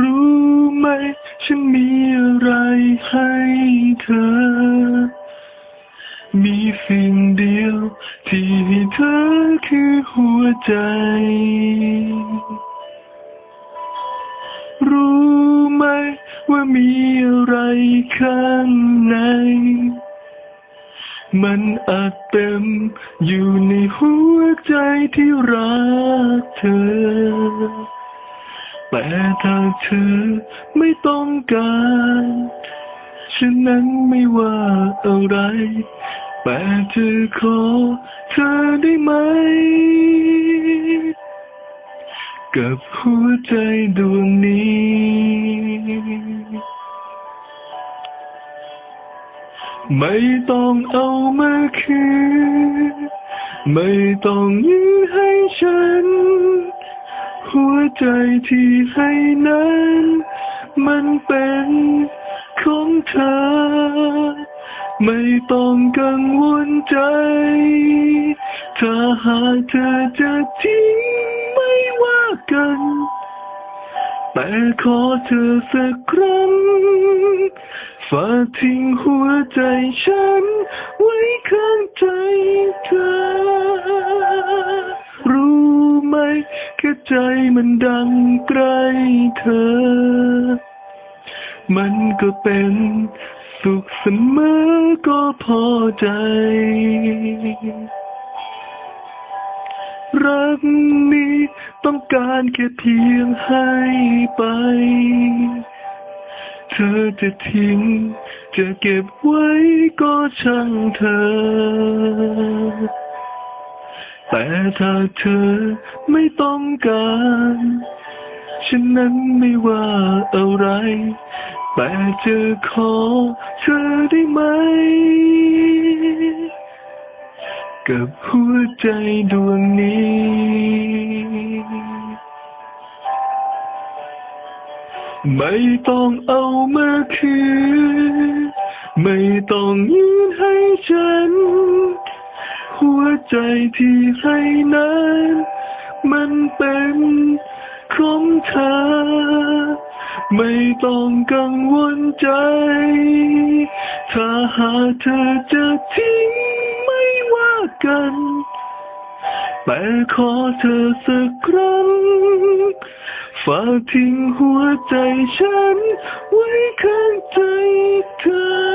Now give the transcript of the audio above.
รู้ไหม ฉันมีอะไรให้เธอ มีสิ่งเดียวที่ให้เธอคือหัวใจ รู้ไหมว่ามีอะไรข้างใน มันอาจเต็มอยู่ในหัวใจที่รักเธอ แต่ถ้าเธอไม่ต้องการ ฉันนั้นไม่ว่าอะไร แต่จะขอเธอได้ไหม กับหัวใจดวงนี้ ไม่ต้องเอามาคืน ไม่ต้องยื้อให้ฉัน หัวใจที่ให้นั้น มันเป็นของเธอ ไม่ต้องกังวลใจ ถ้าหากเธอจะทิ้งไม่ว่ากัน แต่ขอเธอสักครั้งฝากทิ้งหัวใจฉันไว้ข้างใจเธอ แค่ใจมันดังใกล้เธอ มันก็เป็นสุขเสมอก็พอใจ รักนี้ต้องการแค่เพียงให้ไป เธอจะทิ้ง จะเก็บไว้ก็ช่างเธอ แต่ถ้าเธอไม่ต้องการ ฉันนั้นไม่ว่าอะไร แต่จะขอเธอได้ไหม กับหัวใจดวงนี้ ไม่ต้องเอามาคืน ไม่ต้องยืนให้ฉัน หัวใจที่ให้นั้น มันเป็นของเธอ ไม่ต้องกังวลใจ ถ้าหาเธอจะทิ้งไม่ว่ากัน แต่ขอเธอสักครั้งฝากทิ้งหัวใจฉันไว้ข้างใจเธอ